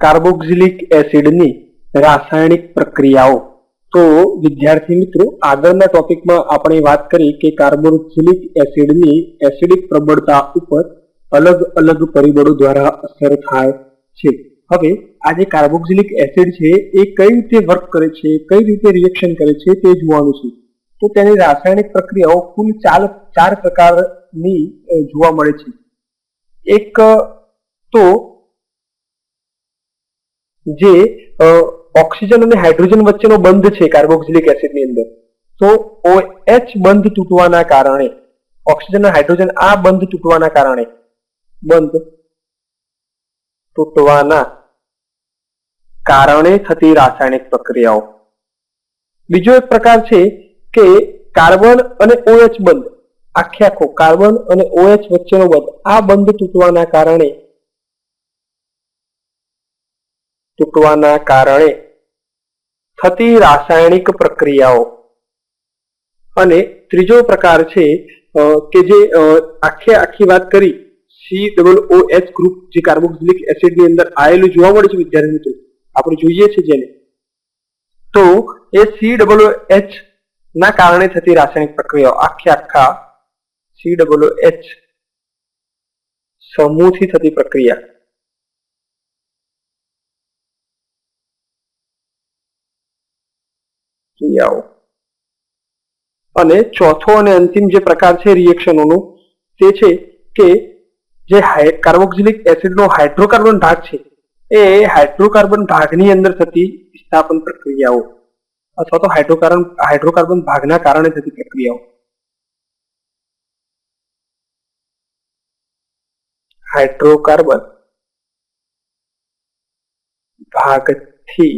Carboxylic એસિડની રાસાયણિક પ્રક્રિયાઓ. તો વિદ્યાર્થી મિત્રો, આગળના ટોપિકમાં આપણે વાત કરી કે કાર્બોક્સિલિક એસિડની એસિડિક પ્રબળતા ઉપર અલગ અલગ પરિબળો દ્વારા અસર થાય છે. હવે, આ જે કાર્બોક્સિલિક એસિડ છે, એ કઈ રીતે વર્ક કરે છે, કઈ રીતે રિએક્શન કરે છે, તે જોવાનું છે. તો તેની રાસાયણિક પ્રક્રિયાઓ કુલ ચાર ચાર પ્રકારની જોવા મળે છે. એક, તો જે ઓક્સિજન અને હાઇડ્રોજન વચ્ચેનો બંધ છે કાર્બોક્સિલિક એસિડની અંદર. તો OH બંધ તૂટવાના કારણે ઓક્સિજન અને હાઇડ્રોજન આ બંધ તૂટવાના કારણે બંધ તૂટવાના કારણે થતી રાસાયણિક પ્રક્રિયાઓ. બીજો એક પ્રકાર છે કે કાર્બન અને OH બંધ. આખે આખો કાર્બન અને OH વચ્ચેનો બંધ આ બંધ તૂટવાના કારણે તૂટવાના કારણે થતી રાસાયણિક પ્રક્રિયાઓ. અને ત્રીજો પ્રકાર છે કે જે આખે આખી વાત કરી C double O H group જે કાર્બોક્સિલિક એસિડની અંદર આવેલું જોવા મળે છે વિદ્યાર્થી મિત્રો. આપણે જોઈએ છે જેને. તો એ સી ડબલ ઓ એચ ના કારણે થતી રાસાયણિક પ્રક્રિયાઓ. આખે આખા સી ડબલ ઓ એચ સમૂહથી થતી પ્રક્રિયા. ક્રિયાઓ અને ચોથો અને અંતિમ જે પ્રકાર છે રિએક્શનોનો તે છે કે જે કાર્બોક્સિલિક એસિડનો હાઇડ્રોકાર્બન ભાગ છે, એ હાઇડ્રોકાર્બન ભાગની અંદર થતી વિસ્થાપન પ્રક્રિયાઓ અથવા તો હાઇડ્રોકાર્બન હાઇડ્રોકાર્બન ભાગના કારણે થતી પ્રક્રિયાઓ. હાઇડ્રોકાર્બન ભાગથી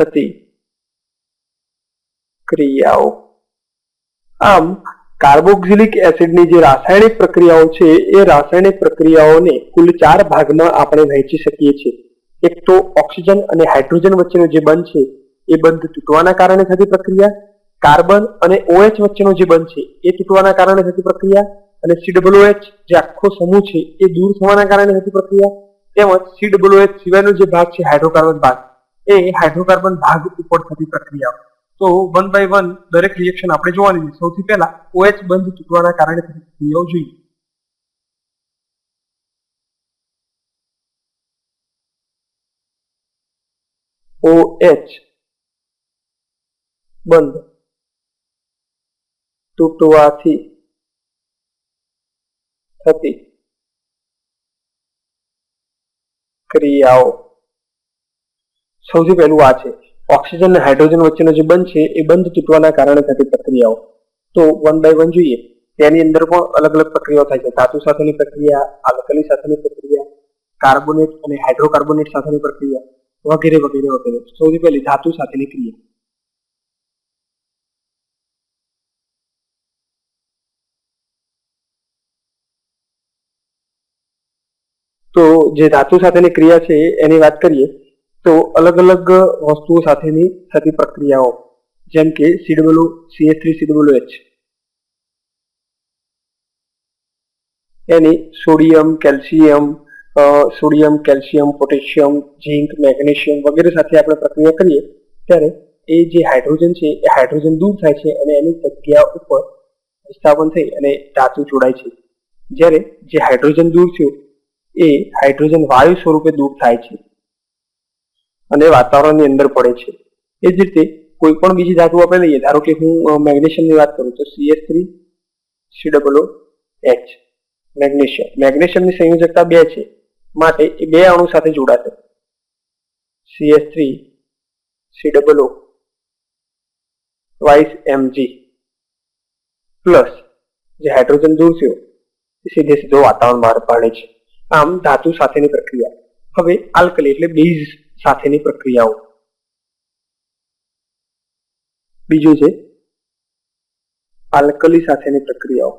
થતી ક્રિયાઓ. આમ કાર્બોક્સિલિક એસિડની જે રાસાયણિક પ્રક્રિયાઓ છે, એ રાસાયણિક પ્રક્રિયાઓને કુલ ચાર ભાગમાં આપણે વહેંચી શકીએ છીએ. એક તો ઓક્સિજન અને હાઇડ્રોજન વચ્ચેનો જે બંધ છે, એ બંધ તૂટવાના કારણે થતી પ્રક્રિયા. કાર્બન અને ઓએચ વચ્ચેનો જે બંધ છે, એ તૂટવાના કારણે થતી પ્રક્રિયા. અને COOH જે આખો સમૂહ છે, એ દૂર થવાના કારણે થતી પ્રક્રિયા. તેમજ COOH સિવાયનો જે ભાગ છે, હાઇડ્રોકાર્બન ભાગ. એ હાઇડ્રોકાર્બન ભાગ ઉપર થતી પ્રક્રિયા તો વન બાય વન દરેક રિએક્શન આપણે જોવાની છે. સૌથી પહેલા ઓએચ બંધ તૂટવાના કારણે થતી પ્રક્રિયાઓ જોઈએ. OH બંધ તૂટવાથી થતી ક્રિયાઓ. સૌથી પહેલું આ છે. ઓક્સિજન અને હાઇડ્રોજન વચ્ચેનો જે બંધ છે, એ બંધ તૂટવાના કારણે થતી પ્રક્રિયાઓ. તો વન બાય વન જોઈએ, તેની અંદર પણ અલગ અલગ પ્રક્રિયાઓ થાય છે. ધાતુ સાથેની પ્રક્રિયા, આલ્કલી સાથેની પ્રક્રિયા, કાર્બોનેટ અને હાઇડ્રોકાર્બોનેટ સાથેની પ્રક્રિયા વગેરે વગેરે વગેરે. સૌથી પહેલી ધાતુ સાથેની ક્રિયા. તો જે ધાતુ સાથેની ક્રિયા છે, એની વાત કરીએ તો અલગ અલગ વસ્તુઓ સાથેની થતી પ્રક્રિયાઓ, જેમ કે સીડબલ્યુ સીએસ થ્રી સીડબલ્યુ એચ એની sodium, calcium sodium, calcium, potassium, zinc, magnesium વગેરે સાથે આપણે પ્રક્રિયા કરીએ, ત્યારે એ જે હાઇડ્રોજન છે, એ હાઇડ્રોજન દૂર થાય છે અને એની જગ્યા ઉપર વિસ્થાપન થઈ અને ધાતુ જોડાય છે. જ્યારે જે હાઇડ્રોજન દૂર થયું, એ હાઇડ્રોજન વાયુ સ્વરૂપે દૂર થાય છે. અને વાતાવરણની અંદર પડે છે. એ જ રીતે કોઈ પણ બીજી ધાતુ આપણે લઈએ, ધારો કે હું મેગ્નેશિયમની વાત કરું તો CS three C double H, magnesium. મેગ્નેશિયમની સંયોજકતા બે છે. માટે એ બે અણુ સાથે જોડાશે. સીએસ થ્રી સી ડબલ વાઇસ એમજી પ્લસ જે હાઇડ્રોજન દૂર થયો, એ સીધે સીધો વાતાવરણ બહાર પાડે છે. આમ ધાતુ સાથેની પ્રક્રિયા. હવે આલ્કલી એટલે બેઝ સાથેની પ્રક્રિયાઓ. બીજું છે આલ્કલી સાથેની પ્રક્રિયાઓ.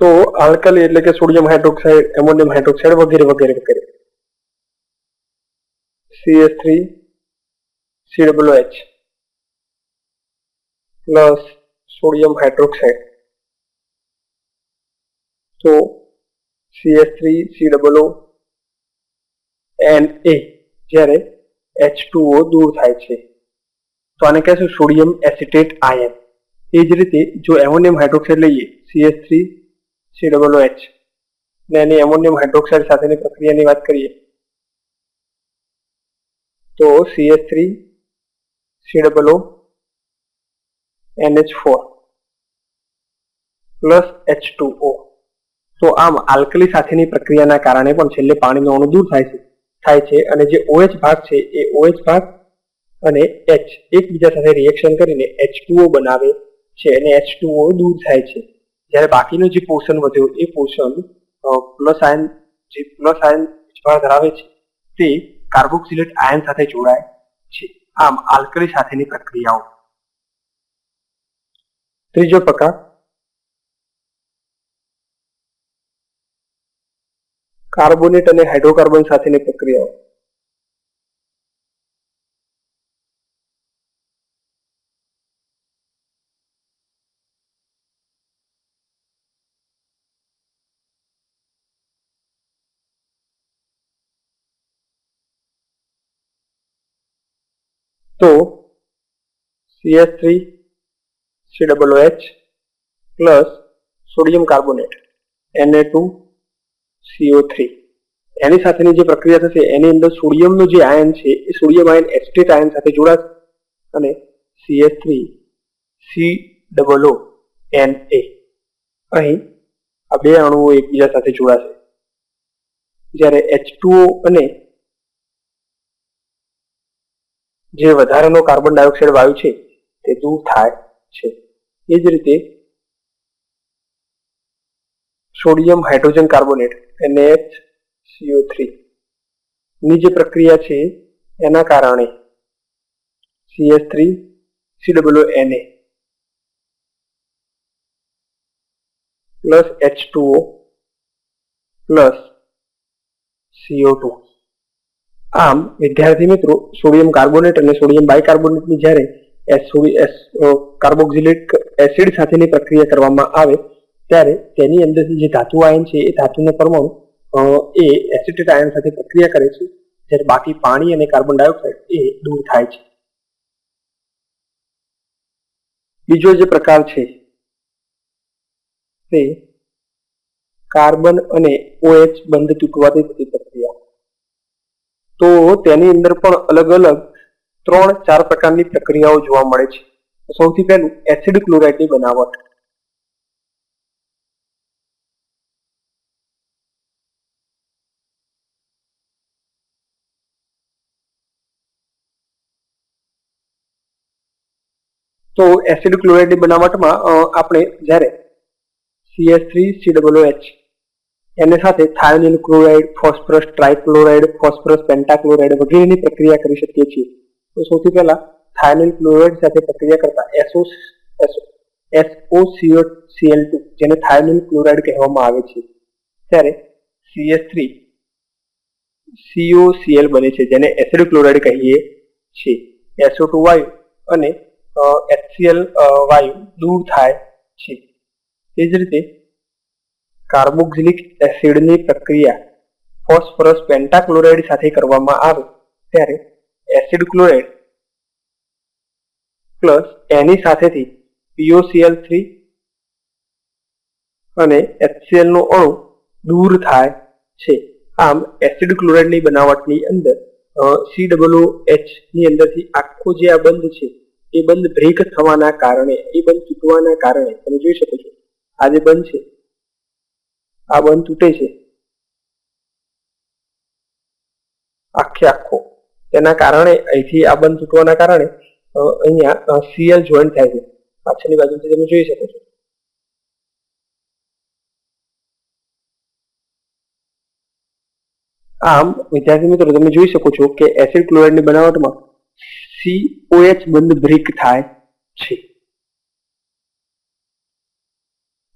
તો આલ્કલી એટલે કે સોડિયમ હાઇડ્રોક્સાઇડ, એમોનિયમ હાઇડ્રોક્સાઇડ વગેરે વગેરે વગેરે. CH three C double H plus sodium hydroxide. so CH3 COO and A જ્યારે H2O દૂર થાય છે. તો આને કહેશું સોડિયમ એસિટેટ આયન. એ જ રીતે જો એમોનિયમ હાઇડ્રોક્સાઇડ લઈએ CH3 COOH ને એની એમોનિયમ હાઇડ્રોક્સાઇડ સાથેની પ્રક્રિયાની વાત કરીએ, તો CH3 COO NH4 plus H2O તો આમ આલ્કલી સાથેની પ્રક્રિયાના કારણે પણ છેલ્લે પાણીનું અણુ દૂર થાય છે. થાય છે અને જે OH ભાગ છે એ OH ભાગ અને H એકબીજા સાથે રિએક્શન કરીને H2O બનાવે છે અને H2O દૂર થાય છે. જ્યારે બાકીનું જે પોર્શન વધ્યું એ પોર્શન પ્લસ આયન જે પ્લસ આયન ભાગ ધરાવે છે તે કાર્બોક્સિલેટ આયન સાથે જોડાય છે. આમ આલ્કલી સાથેની પ્રક્રિયાઓ. ત્રીજો પ્રકાર. કાર્બોનેટ અને હાઇડ્રોકાર્બન સાથેની પ્રક્રિયાઓ. તો CS three C double H plus sodium carbonate Na two CO three એની સાથેની જે પ્રક્રિયા થશે, એની અંદર સોડિયમનો જે આયન છે, એ સોડિયમ આયન એસ્ટેટ આયન સાથે જોડાશે અને CS three C double O N A અહીં આ બે અણુઓ એકબીજા સાથે જોડાશે. જ્યારે એચ ટુઓ અને જે વધારાનો કાર્બન ડાયોક્સાઇડ વાયુ છે, તે દૂર થાય છે. એ જ રીતે sodium hydrogen carbonate NH CO three. ની જે પ્રક્રિયા છે, એના કારણે CS three સીડબલ્યુ N A plus H two O plus CO2 આમ, વિદ્યાર્થી મિત્રો, સોડિયમ કાર્બોનેટ અને સોડિયમ બાયકાર્બોનેટની જ્યારે એસ કાર્બોક્સિલિક એસિડ સાથેની પ્રક્રિયા કરવામાં આવે, ત્યારે તેની અંદર જે ધાતુ આયન છે, એ ધાતુનો પરમાણુ એ એસિટેટ આયન સાથે પ્રક્રિયા કરે છે, જ્યારે બાકી પાણી અને કાર્બન ડાયોક્સાઇડ એ દૂર થાય છે. બીજો જે પ્રકાર છે, તે કાર્બન અને ઓએચ બંધ તૂટવાથી થતી પ્રક્રિયા. તો તેની અંદર પણ અલગ અલગ ત્રણ ચાર પ્રકારની પ્રક્રિયાઓ જોવા મળે છે. સૌથી પહેલું એસિડ ક્લોરાઇડની બનાવટ. તો એસિડ ક્લોરાઇડની બનાવટમાં આપણે જ્યારે CH three C double H એને સાથે thionyl chloride, phosphorus trichloride, phosphorus pentachloride વગેરેની પ્રક્રિયા કરી શકીએ છીએ. તો સૌથી પહેલા થાયોનિલ ક્લોરાઇડ સાથે પ્રક્રિયા કરતા એસઓ એસઓસીઓ સીએલ ટુ, જેને થાયોનિલ ક્લોરાઇડ કહેવામાં આવે છે. ત્યારે સીએચ થ્રી સીઓસીએલ બને છે, જેને એસિડ ક્લોરાઇડ કહીએ છીએ. એસઓ ટુ વાયુ અને એચસીએલ વાયુ દૂર થાય છે. તે જ રીતે કાર્બોક્સિલિક એસિડની પ્રક્રિયા ફોસ્ફરસ પેન્ટાક્લોરાઇડ સાથે કરવામાં આવે. ત્યારે એસિડ ક્લોરાઇડ પ્લસ એની સાથેથી પીઓસીએલ થ્રી અને એચસીએલનો અણુ દૂર થાય છે. આમ એસિડ ક્લોરાઇડની બનાવટની અંદર સી ડબલ એચ અંદરથી આખો જે આ બંધ છે, એ બંધ બ્રેક થવાના કારણે, એ બંધ તૂટવાના કારણે, તમે જોઈ શકો છો, આ જે બંધ છે, આ બંધ તૂટે છે. આખે આખો. તેના કારણે અહીંથી આ બંધ તૂટવાના કારણે અહીંયા સીએલ જોઈન્ટ થાય છે. પાછળની બાજુથી તમે જોઈ શકો છો. આમ, વિદ્યાર્થી મિત્રો, તમે જોઈ શકો છો કે એસિડ ક્લોરાઇડની બનાવટમાં સીઓએચ બંધ બ્રેક થાય છે.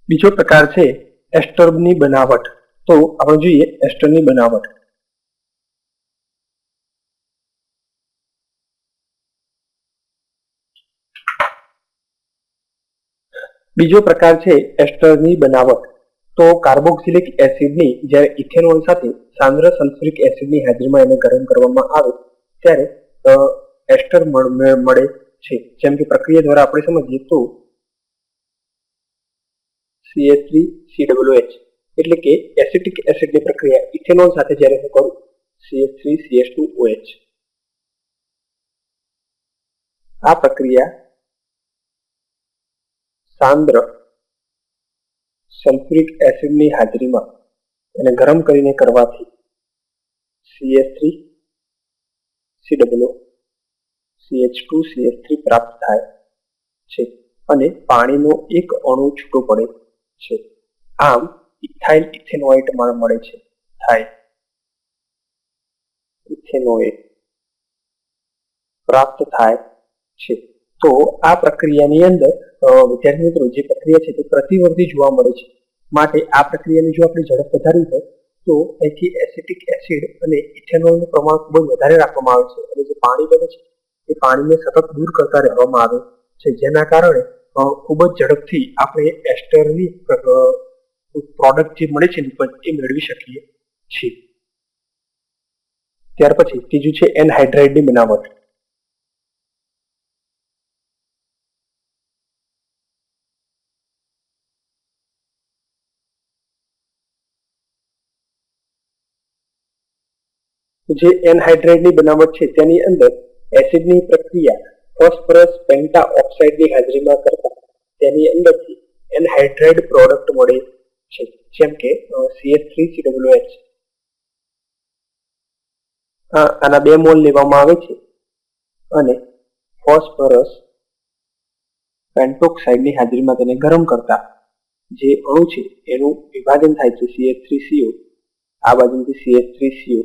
બીજો પ્રકાર છે એસ્ટર્બની બનાવટ. તો આપણે જોઈએ એસ્ટરની બનાવટ. બીજો પ્રકાર છે એસ્ટરની બનાવટ. તો કાર્બોક્સિલિક એસિડની જ્યારે ઇથેનોલ સાથે સાંદ્ર સલ્ફ્યુરિક એસિડની હાજરીમાં એને ગરમ કરવામાં આવે ત્યારે એસ્ટર મળ- છે. જેમ કે પ્રક્રિયા દ્વારા આપણે સમજીએ તો સીએચ થ્રી સીડબલ્યુ એચ એટલે કે એસિટિક એસિડની પ્રક્રિયા ઇથેનોલ સાથે જ્યારે હું કરું CH3CH2OH આ પ્રક્રિયા સાંદ્ર સલ્ફ્યુરિક એસિડની હાજરીમાં એને ગરમ કરીને કરવાથી CS three C W CH two CH three પ્રાપ્ત થાય છે અને પાણીનો એક અણુ છૂટો પડે છે. આમ ઇથાઇલ ઇથેનોઇટ મળે છે. થાય. ઇથેનોઇટ પ્રાપ્ત થાય છે. તો આ પ્રક્રિયાની અંદર વિદ્યાર્થી મિત્રો, જે પ્રક્રિયા છે તે પ્રતિવર્તી જોવા મળે છે. માટે આ પ્રક્રિયાની જો આપણે ઝડપ વધારવી હોય, તો અહીંથી એસિટિક એસિડ અને ઇથેનોલનું પ્રમાણ ખૂબ જ વધારે રાખવામાં આવે છે. અને જે પાણી બને છે, એ પાણીને સતત દૂર કરતા રહેવામાં આવે છે. જેના કારણે ખૂબ જ ઝડપથી આપણે એસ્ટરની પ્રોડક્ટ જે મળે છે નિપજ એ મેળવી શકીએ છીએ. ત્યાર પછી, ત્રીજું છે એનહાઇડ્રાઇડની બનાવટ જે એનહાઇડ્રેટની બનાવટ છે તેની અંદર એસિડની પ્રક્રિયા ફોસ્ફરસ પેન્ટા ઓક્સાઇડની હાજરીમાં કરતા તેની અંદરથી એનહાઇડ્રેટ પ્રોડક્ટ મળે છે, જેમ કે CH3COOH આ, આના બે મોલ લેવામાં આવે છે અને ફોસ્ફરસ પેન્ટોક્સાઇડની હાજરીમાં તેને ગરમ કરતા જે અણુ છે એનું વિભાજન થાય છે સીએચ થ્રી સીઓ આ બાજુથી CH3CO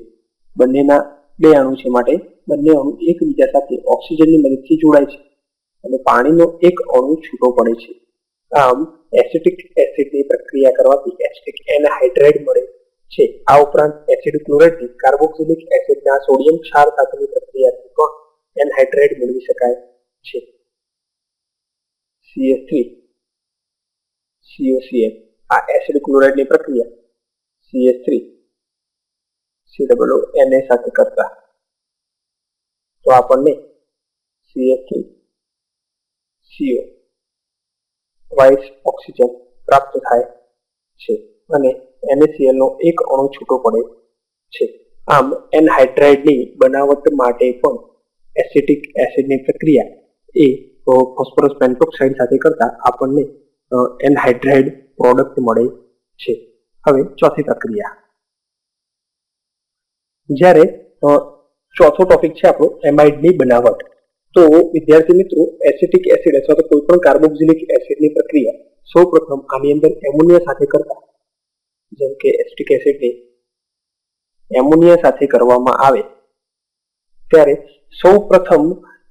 બંનેના બે અણુ છે માટે બંને અણુ એકબીજા સાથે ઓક્સિજનની મદદથી જોડાય છે અને પાણીનો એક અણુ છૂટો પડે છે. આમ, એસિટિક એસિડની પ્રક્રિયા કરવાથી એસિટિક એનહાઇડ્રેટ મળે છે. આ ઉપરાંત એસિડ ક્લોરાઇડથી કાર્બોક્સિલિક એસિડના સોડિયમ ક્ષાર સાથેની પ્રક્રિયાથી પણ એનહાઇડ્રેટ મેળવી શકાય છે. સીએસ થ્રી સીઓસીએ આ એસિડ ક્લોરાઇડની પ્રક્રિયા. CH3 એન એ સાથે કરતા. તો આપણને CH3 સીઓ વાઇસ ઓક્સિજન પ્રાપ્ત થાય છે અને એનએસીએલનો એક અણુ છૂટો પડે છે. આમ એનહાઇડ્રાઇડની બનાવટ માટે પણ એસિટિક એસિડની પ્રક્રિયા એ ફોસ્ફરસ પેન્ટોક્સાઇડ સાથે કરતા આપણને એનહાઇડ્રાઇડ પ્રોડક્ટ મળે છે. હવે ચોથી પ્રક્રિયા. જ્યારે ચોથો ટોપિક છે આપણો એમાઇડની બનાવટ. તો વિદ્યાર્થી મિત્રો એસિટિક એસિડ અથવા તો કોઈ પણ કાર્બોક્સિલિક એસિડની પ્રક્રિયા, સૌપ્રથમ આની અંદર એમોનિયા સાથે કરતા. જેમ કે એસિટિક એસિડની એમોનિયા સાથે કરવામાં આવે, ત્યારે સૌપ્રથમ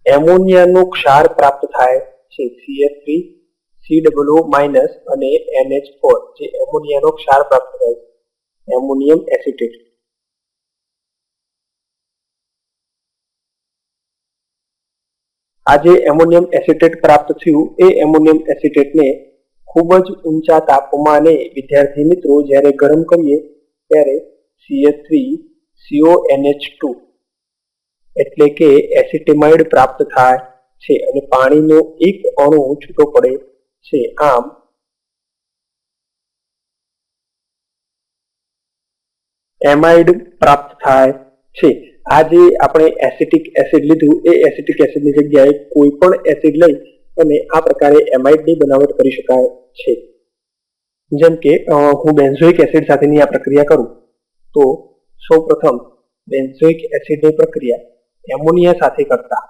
એમોનિયાનો ક્ષાર પ્રાપ્ત થાય છે CH3 COO માઇનસ અને એનએચ ફોર જે એમોનિયાનો ક્ષાર પ્રાપ્ત થાય છે. એમોનિયમ એસિટેટ આ જે એમોનિયમ એસિટેટ પ્રાપ્ત થયું, એ એમોનિયમ એસિટેટને ખૂબ જ ઊંચા તાપમાને વિદ્યાર્થી મિત્રો જ્યારે ગરમ કરીએ ત્યારે CH3 CONH2 એટલે કે એસિટેમાઇડ પ્રાપ્ત થાય છે અને પાણીનો એક અણુ છૂટો પડે છે. આમ એમાઇડ પ્રાપ્ત થાય છે. આ જે આપણે એસિટિક એસિડ લીધું. એ એસિટિક એસિડની જગ્યાએ કોઈ પણ એસિડ લઈ અને આ પ્રકારે એમાઇડની બનાવટ કરી શકાય છે. જેમ કે હું બેન્ઝોઇક એસિડ સાથેની આ પ્રક્રિયા કરું, તો સૌપ્રથમ બેન્ઝોઇક એસિડની પ્રક્રિયા એમોનિયા સાથે કરતા.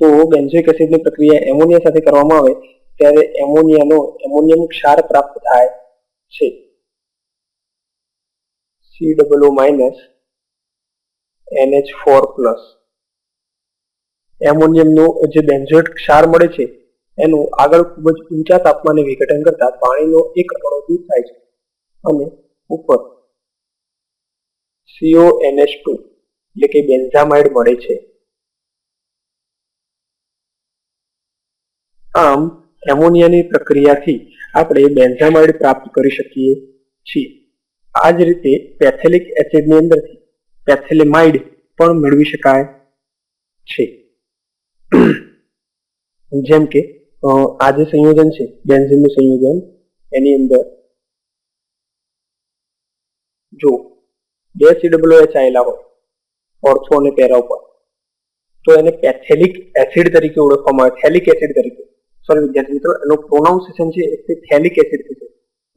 તો બેન્ઝોઇક એસિડની પ્રક્રિયા એમોનિયા સાથે કરવામાં આવે, ત્યારે એમોનિયાનો, એમોનિયમ ક્ષાર પ્રાપ્ત થાય છે. COO માઇનસ NH4 પ્લસ એમોનિયમનું જે બેન્ઝોઇટ ક્ષાર મળે છે, એનું આગળ ખૂબ જ ઊંચા તાપમાને વિઘટન કરતા પાણીનો એક અણુ દૂર થાય છે. અને ઉપર સીઓ એનએચ ટુ એટલે કે બેન્ઝામાઇડ મળે છે. આમ, એમોનિયાની પ્રક્રિયાથી આપણે બેન્ઝામાઇડ પ્રાપ્ત કરી શકીએ છીએ. આ જ રીતે પેથેલિક એસિડની અંદરથી પેથેલેમાઇડ પણ મેળવી શકાય છે. જેમ કે આ જે સંયોજન છે, બેન્ઝિનનું સંયોજન, એની અંદર જો બે COOH આવેલા હોય ઓર્થો અને પેરા ઉપર, તો એને પેથેલિક એસિડ તરીકે ઓળખવામાં આવે, થેલિક એસિડ તરીકે. સોરી વિદ્યાર્થી મિત્રો, એનું પ્રોનાઉન્સિએશન છે એ થેલિક એસિડ થશે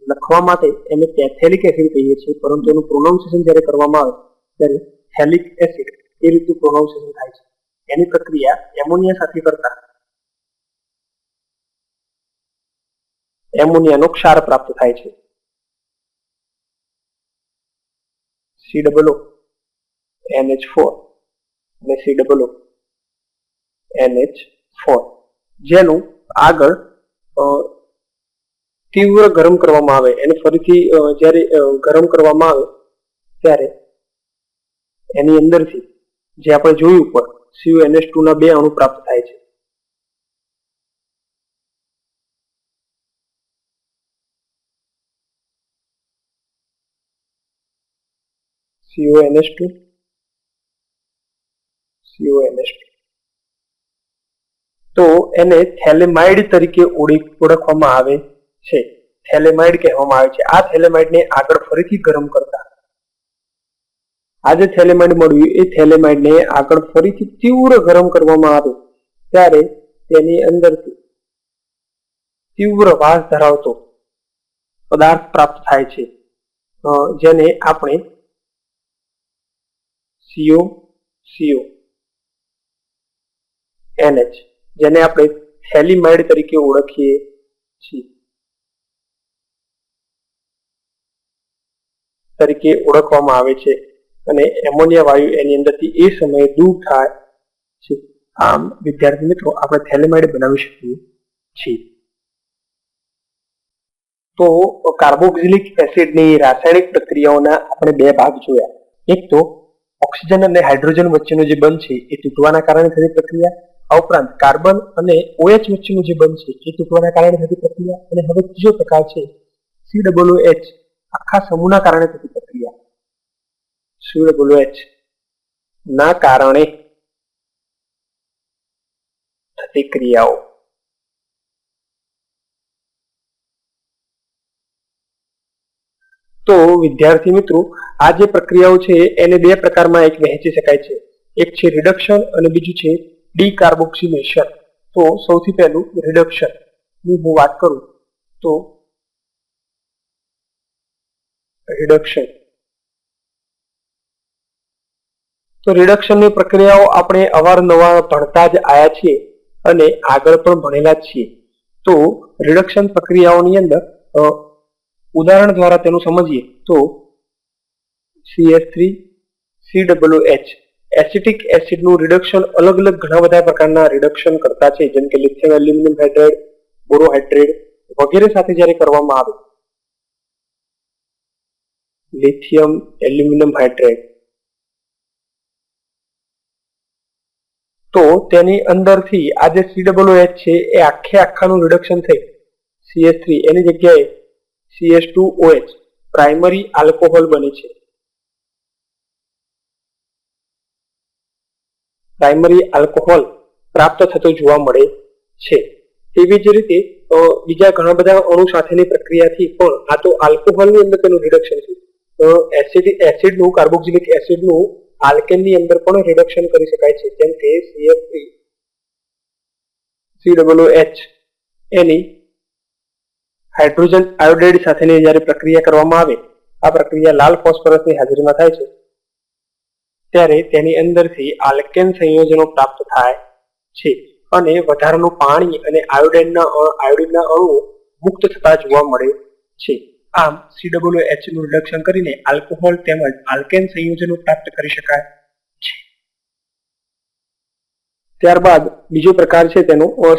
લખવા માટે એને કેથેલિક એસિડ કહીએ છીએ, પરંતુ એનું પ્રોનાઉન્સિએશન જ્યારે કરવામાં આવે, ત્યારે થેલિક એસિડ એ રીતનું પ્રોનાઉન્સિએશન થાય છે. એની પ્રક્રિયા એમોનિયા સાથે કરતા. એમોનિયાનો ક્ષાર પ્રાપ્ત થાય છે. સી ડબલ એનએચ ફોર અને સી ડબલ એનએચ ફોર જેનું આગળ તીવ્ર ગરમ કરવામાં આવે. એને ફરીથી જ્યારે ગરમ કરવામાં આવે, ત્યારે એની અંદરથી જે આપણે જોયું ઉપર સીયુએનએસ ટુ ના બે અણુ પ્રાપ્ત થાય છે. CuNH2 CuNH2 તો એને થેલેમાઇડ તરીકે ઓળી- ઓળખવામાં આવે. છે. થેલેમાઇડ કહેવામાં આવે છે. આ થેલેમાઇડને આગળ ફરીથી ગરમ કરતા. આ જે થેલેમાઇડ મળ્યું, એ થેલેમાઇડને આગળ ફરીથી તીવ્ર ગરમ કરવામાં આવે. ત્યારે તેની અંદરથી તીવ્ર વાસ ધરાવતો પદાર્થ પ્રાપ્ત થાય છે. જેને આપણે સીઓ સીઓ એનએચ જેને આપણે થેલિમાઇડ તરીકે ઓળખીએ છીએ. તરીકે ઓળખવામાં આવે છે અને એમોનિયા વાયુ એની અંદરથી એ સમયે દૂર થાય છે. આમ, વિદ્યાર્થી મિત્રો, આપણે થેલેમાઇડ બનાવી શકીએ છીએ. તો કાર્બોક્સિલિક એસિડની રાસાયણિક પ્રક્રિયાઓના આપણે બે ભાગ જોયા. એક તો ઓક્સિજન અને હાઇડ્રોજન વચ્ચેનો જે બંધ છે, એ તૂટવાના કારણે થતી પ્રક્રિયા. આ ઉપરાંત કાર્બન અને ઓએચ વચ્ચેનું જે બંધ છે, એ તૂટવાના કારણે થતી પ્રક્રિયા. અને હવે ત્રીજો પ્રકાર છે COOH આખા સમૂહના કારણે થતી પ્રક્રિયા. COOH ના કારણે થતી ક્રિયાઓ. તો વિદ્યાર્થી મિત્રો, આ જે પ્રક્રિયાઓ છે, એને બે પ્રકારમાં એક વહેંચી શકાય છે. એક છે રિડક્શન અને બીજું છે ડીકાર્બોક્સિલેશન તો સૌથી પહેલું રિડક્શનની હું વાત કરું, તો રિડક્શન તો રિડક્શનની પ્રક્રિયાઓ આપણે અવારનવાર ભણતા જ આયા છીએ અને આગળ પણ ભણેલા જ છીએ. તો રિડક્શન પ્રક્રિયાઓની અંદર ઉદાહરણ દ્વારા તેનું સમજીએ તો CS three C W H acetic એસિડનું reduction અલગ અલગ ઘણા બધા પ્રકારના રિડક્શન કરતા છે, જેમ કે લિથિયમ એલ્યુમિનિયમ હાઇડ્રાઇડ બોરોહાઇડ્રેડ વગેરે સાથે જ્યારે કરવામાં આવે લિથિયમ એલ્યુમિનિયમ હાઇડ્રેટ તો તેની અંદરથી આ જે COOH છે, એ આખે આખાનું રિડક્શન થઈ. CH3 એની જગ્યાએ CH2OH પ્રાઇમરી આલ્કોહોલ બને છે. પ્રાઇમરી આલ્કોહોલ પ્રાપ્ત થતો જોવા મળે છે. તેવી જ રીતે બીજા ઘણા બધા અણુ સાથેની પ્રક્રિયાથી પણ, આ તો આલ્કોહોલની અંદર તેનું રિડક્શન છે એસિડ એસિડનું કાર્બોક્સિલિક એસિડનું આલ્કેનની અંદર પણ રિડક્શન કરી શકાય છે. જેમ કે CF3 એચ એની હાઇડ્રોજન આયોડાઇડ સાથેની જ્યારે પ્રક્રિયા કરવામાં આવે, આ પ્રક્રિયા લાલ ફોસ્ફરસની હાજરીમાં થાય છે. ત્યારે તેની અંદરથી આલ્કેન સંયોજનો પ્રાપ્ત થાય છે અને વધારાનું પાણી અને આયોડાઇનના અ- આયોડિનના અણુઓ મુક્ત થતા જોવા મળે છે. આમ COOH નું રિડક્શન કરીને આલ્કોહોલ તેમજ આલ્કેન સંયોજનો પ્રાપ્ત કરી શકાય. છે ત્યારબાદ બીજો પ્રકાર છે તેનો અ,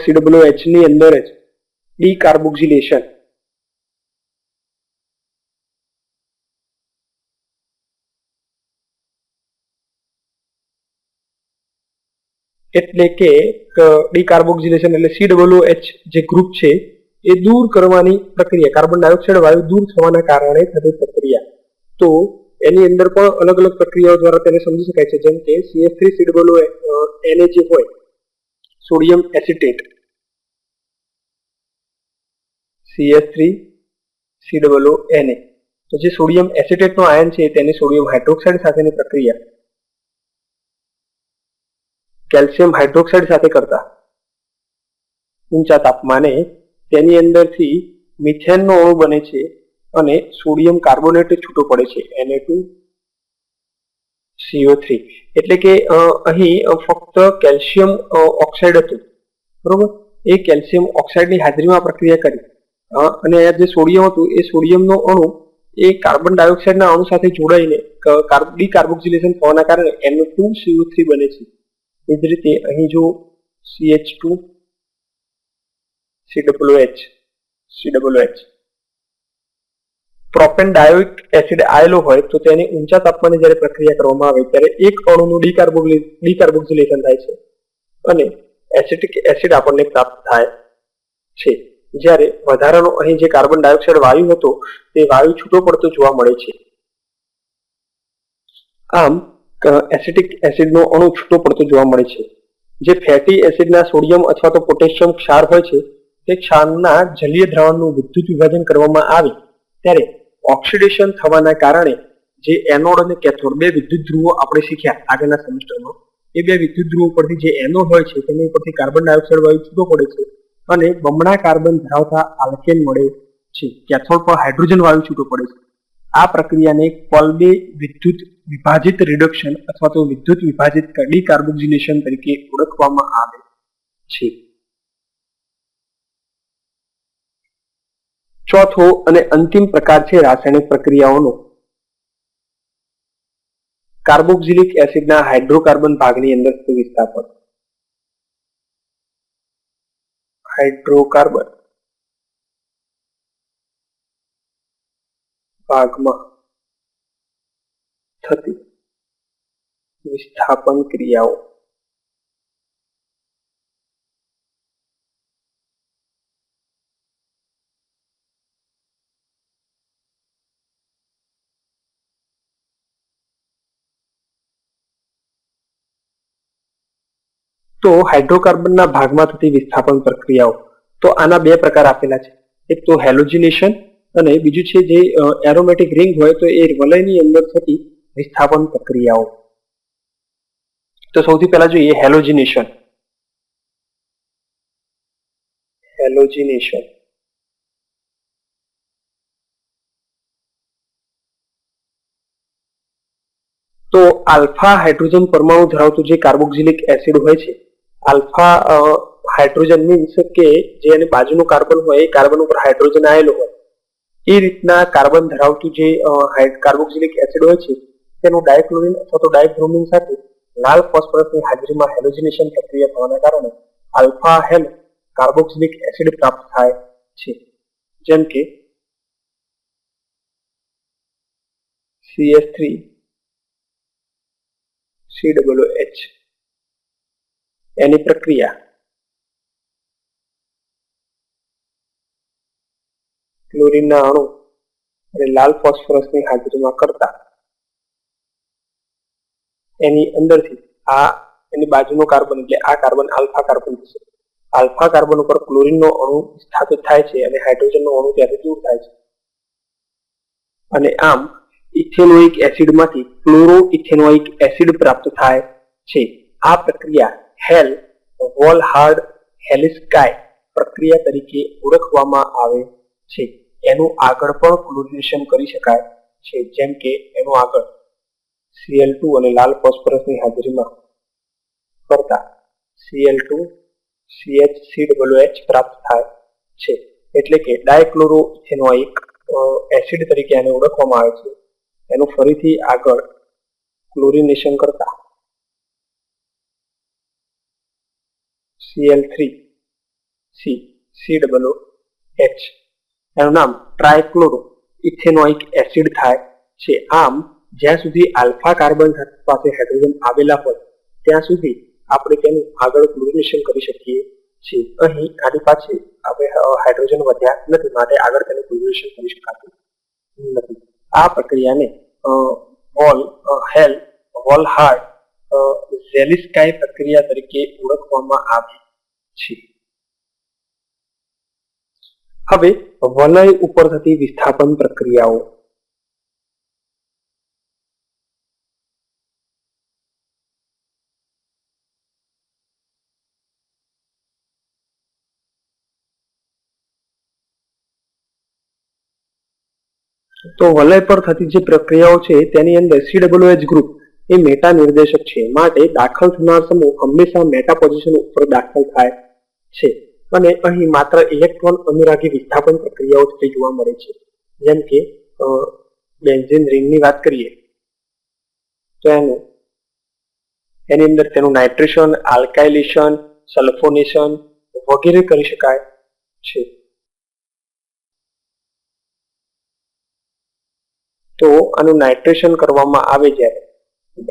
એચની અંદર જ ડીકાર્બોક્સિલેશન. એટલે કે ડીકાર્બોક્સિલેશન એટલે સી ડબલ્યુ એચ જે ગ્રુપ છે એ દૂર કરવાની પ્રક્રિયા, કાર્બન ડાયોક્સાઇડ વાયુ દૂર થવાના કારણે થતી પ્રક્રિયા. તો એની અંદર પણ અલગ અલગ પ્રક્રિયાઓ દ્વારા તેને સમજી શકાય છે. જેમ કે સીએસ થ્રી સીડબલો એને હોય, sodium acetate. CS three સીડબલો N A એને તો જે સોડિયમ એસિટેટનો આયન છે તેની સોડિયમ હાઇડ્રોક્સાઇડ સાથેની પ્રક્રિયા. કેલ્શિયમ હાઇડ્રોક્સાઇડ સાથે કરતા. ઊંચા તાપમાને તેની અંદરથી મિથેનનો અણુ બને છે અને સોડિયમ કાર્બોનેટ છૂટો પડે છે એને ટુ સીઓ થ્રી એટલે કે અહીં ફક્ત કેલ્શિયમ ઓક્સાઇડ હતું. બરોબર? એ કેલ્શિયમ ઓક્સાઇડની હાજરીમાં પ્રક્રિયા કરી. અને જે સોડિયમ હતું, એ સોડિયમનો અણુ એ કાર્બન ડાયોક્સાઇડના અણુ સાથે જોડાઈને ડીકાર્બોક્સિલેશન થવાના કારણે એનો ટુ સીઓ થ્રી બને છે. એ જ રીતે અહીં જો CH two C W H C H propane dioic acid આયેલો હોય તો તેની ઊંચા તાપમાને જ્યારે પ્રક્રિયા કરવામાં આવે ત્યારે એક અણુનું ડીકાર્બોક્સિલેશન થાય છે અને એસિટિક એસિડ આપણને પ્રાપ્ત થાય છે. જ્યારે વધારાનો અહીં જે કાર્બન ડાયોક્સાઇડ વાયુ હતો તે વાયુ છૂટો પડતો જોવા મળે છે. આમ એસિટિક એસિડનો અણુ છૂટો પડતો જોવા મળે છે. જે ફેટી એસિડના સોડિયમ અથવા તો પોટેશિયમ ક્ષાર હોય છે તે ક્ષારના જલીય દ્રાવણનું વિદ્યુત વિભાજન કરવામાં આવે ત્યારે ઓક્સિડેશન થવાના કારણે જે એનોડ અને કેથોડ, બે વિદ્યુત ધ્રુવો આપણે શીખ્યા આગળના સેમિસ્ટરમાં. એ બે વિદ્યુત ધ્રુવો પરથી જે એનોડ હોય છે, તેની ઉપરથી કાર્બન ડાયોક્સાઇડ વાયુ છૂટો પડે છે અને બમણા કાર્બન ધરાવતા આલ્કેન મળે છે. કેથોડ પર હાઇડ્રોજન વાયુ છૂટો પડે છે. આ પ્રક્રિયાને કોલ્બે વિદ્યુત વિભાજિત રિડક્શન અથવા તો વિદ્યુત વિભાજિત ડીકાર્બોક્સિલેશન તરીકે ઓળખવામાં આવે છે. ચોથો અને અંતિમ પ્રકાર છે રાસાયણિક પ્રક્રિયાઓનો. કાર્બોક્સિલિક એસિડના હાઇડ્રોકાર્બન ભાગની અંદર વિસ્થાપન હાઇડ્રોકાર્બન ભાગમાં થતી વિસ્થાપન ક્રિયાઓ. તો હાઇડ્રોકાર્બનના ભાગમાં થતી વિસ્થાપન પ્રક્રિયાઓ. તો આના બે પ્રકાર આપેલા છે. એક તો હેલોજિનેશન અને બીજું છે જે એરોમેટિક રિંગ હોય તો એ વલયની અંદર થતી વિસ્થાપન પ્રક્રિયાઓ. તો સૌથી પહેલા જોઈએ હેલોજિનેશન. હેલોજિનેશન. તો આલ્ફા હાઇડ્રોજન પરમાણુ ધરાવતું જે કાર્બોક્સિલિક એસિડ હોય છે આલ્ફા હાઇડ્રોજન મીન્સ કે જે એની બાજુનું કાર્બન હોય, એ કાર્બન ઉપર હાઇડ્રોજન આવેલું હોય. એ રીતના કાર્બન ધરાવતું જે કાર્બોક્સિલિક એસિડ હોય છે, તેનું ડાયક્લોરિન અથવા તો ડાયબ્રોમિન સાથે લાલ ફોસ્ફરસની હાજરીમાં હેલોજિનેશન પ્રક્રિયા થવાના કારણે આલ્ફા હેલ કાર્બોક્સિલિક એસિડ પ્રાપ્ત થાય છે. જેમ કે CS three C CS3 COOH એની પ્રક્રિયા. ક્લોરીનના અણુ અને લાલ ફોસ્ફરસની હાજરીમાં કરતા. એની અંદરથી આ, એની બાજુનો કાર્બન એટલે આ કાર્બન આલ્ફા કાર્બન થશે આલ્ફા કાર્બન ઉપર ક્લોરીનનો અણુ સ્થાપિત થાય છે અને હાઇડ્રોજનનો અણુ ત્યાંથી દૂર થાય છે. અને આમ, ઇથેનોઇક એસિડમાંથી ક્લોરો ઇથેનોઇક એસિડ પ્રાપ્ત થાય છે. આ પ્રક્રિયા હેલ વોલ હાર્ડ હેલિસ્કાય પ્રક્રિયા તરીકે ઓળખવામાં આવે છે. એનું આગળ પણ ક્લોરિનેશન કરી શકાય છે, જેમ કે એનું આગળ સીએલ ટુ અને લાલ ફોસ્ફરસની હાજરીમાં કરતા CL two, CH C W H પ્રાપ્ત થાય છે. એટલે કે ડાયક્લોરો ઇથેનોઇક એસિડ તરીકે આને ઓળખવામાં આવે છે. એનું ફરીથી આગળ ક્લોરિનેશન કરતા Cl3 C C double H એનું નામ ટ્રાયક્લોરો ઇથેનોઇક એસિડ થાય છે. આમ, જ્યાં સુધી આલ્ફા કાર્બન પાસે હાઇડ્રોજન આવેલા હોય, ત્યાં સુધી આપણે તેનું આગળ ક્લોરિનેશન કરી શકીએ છીએ. અહીં આની પાછળ આપણે હાઇડ્રોજન વધ્યા નથી, માટે આગળ તેનું ક્લોરિનેશન કરી શકાતું નથી. આ પ્રક્રિયાને wall Hell, Volhard Zelinsky પ્રક્રિયા તરીકે ઓળખવામાં આવે છે. હવે વલય ઉપર થતી વિસ્થાપન પ્રક્રિયાઓ. તો વલય પર થતી જે પ્રક્રિયાઓ છે, તેની અંદર COOH ગ્રુપ એ મેટા નિર્દેશક છે. માટે દાખલ થનાર સમૂહ હંમેશા મેટા પોઝિશન ઉપર દાખલ થાય. છે. અને અહીં માત્ર ઇલેક્ટ્રોન અનુરાગી વિસ્થાપન પ્રક્રિયાઓ થતી જોવા મળે છે. જેમ કે બેન્ઝિન રિંગની વાત કરીએ. તો એનું, એની અંદર તેનું નાઇટ્રેશન, આલ્કાઇલેશન, સલ્ફોનેશન વગેરે કરી શકાય છે. તો આનું નાઇટ્રેશન કરવામાં આવે જ્યારે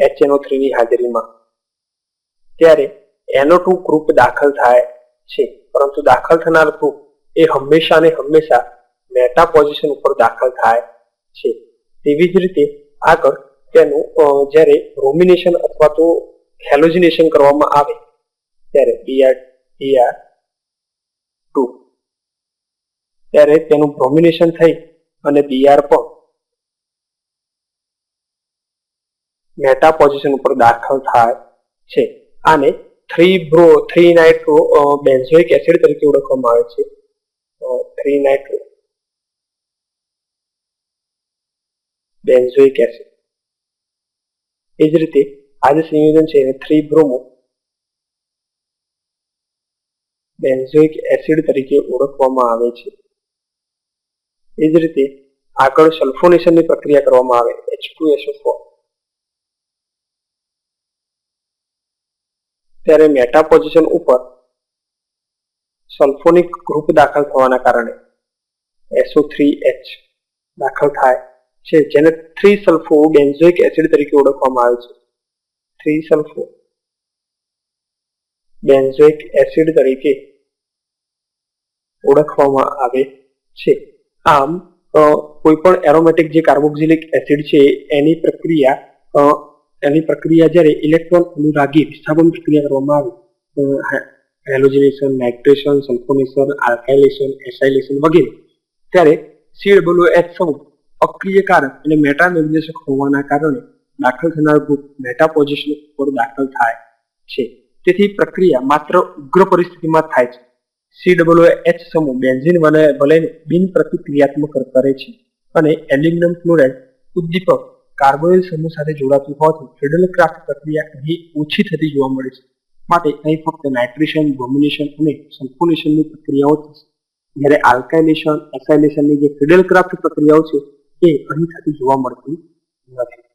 HNO3 ની હાજરીમાં. ત્યારે એનો ટુ ગ્રુપ દાખલ થાય છે. પરંતુ દાખલ થનાર ગ્રુપ એ હંમેશા ને હંમેશા મેટા પોઝિશન ઉપર દાખલ થાય છે. તેવી જ રીતે આગળ તેનું જ્યારે રોમિનેશન અથવા તો હેલોજિનેશન કરવામાં આવે, ત્યારે બીઆર બીઆર ટુ ત્યારે તેનું બ્રોમિનેશન થઈ અને બીઆર પણ મેટા પોઝિશન ઉપર દાખલ થાય છે. આને three bro three nitro benzoic acid તરીકે ઓળખવામાં આવે છે. થ્રી નાઇટ્રો બેન્ઝોઇક એસિડ એ જ રીતે આ જે સંયોજન છે એને થ્રી બ્રોમો બેન્ઝોઇક એસિડ તરીકે ઓળખવામાં આવે છે. એ જ રીતે આગળ સલ્ફોનેશનની પ્રક્રિયા કરવામાં આવે. H2SO4 ત્યારે મેટા પોઝિશન ઉપર સલ્ફોનિક ગ્રુપ દાખલ થવાના કારણે એસઓ થ્રી એચ દાખલ થાય છે, જેને થ્રી સલ્ફો બેન્ઝોઇક એસિડ તરીકે ઓળખવામાં આવે છે. થ્રી સલ્ફો બેન્ઝોઇક એસિડ તરીકે ઓળખવામાં આવે છે. આમ કોઈ પણ એરોમેટિક જે કાર્બોક્સિલિક એસિડ છે, એની પ્રક્રિયા એની પ્રક્રિયા જ્યારે ઇલેક્ટ્રોન અનુરાગી વિસ્થાપન પ્રક્રિયા કરવામાં આવે halogenation nitration sulphonation alkylation acylation વગેરે, ત્યારે COOH સમૂહ અક્રિયકારક અને મેટા નિર્દેશક હોવાના કારણે દાખલ થનાર ગ્રુપ મેટા પોઝિશન ઉપર દાખલ થાય છે. તેથી પ્રક્રિયા માત્ર ઉગ્ર પરિસ્થિતિમાં થાય છે. સી ડબલ એચ સમૂહ બેન્ઝીન વલયને બિન પ્રતિક્રિયાત્મક કરે છે અને એલ્યુમિનિયમ ક્લોરાઇડ ઉદ્દીપક કાર્બોનિલ સમૂહ સાથે જોડાતી હોવાથી ફેડલક્રાફ્ટ પ્રક્રિયા અહીં ઓછી થતી જોવા મળે છે. માટે અહીં ફક્ત નાઇટ્રેશન બોમિનેશન અને સલ્ફોનેશનની પ્રક્રિયાઓ થશે જ્યારે આલ્કાઇલેશન એસાઇલેશનની જે ફેડલક્રાફ્ટ પ્રક્રિયાઓ છે, એ અહીં થતી જોવા મળતી નથી.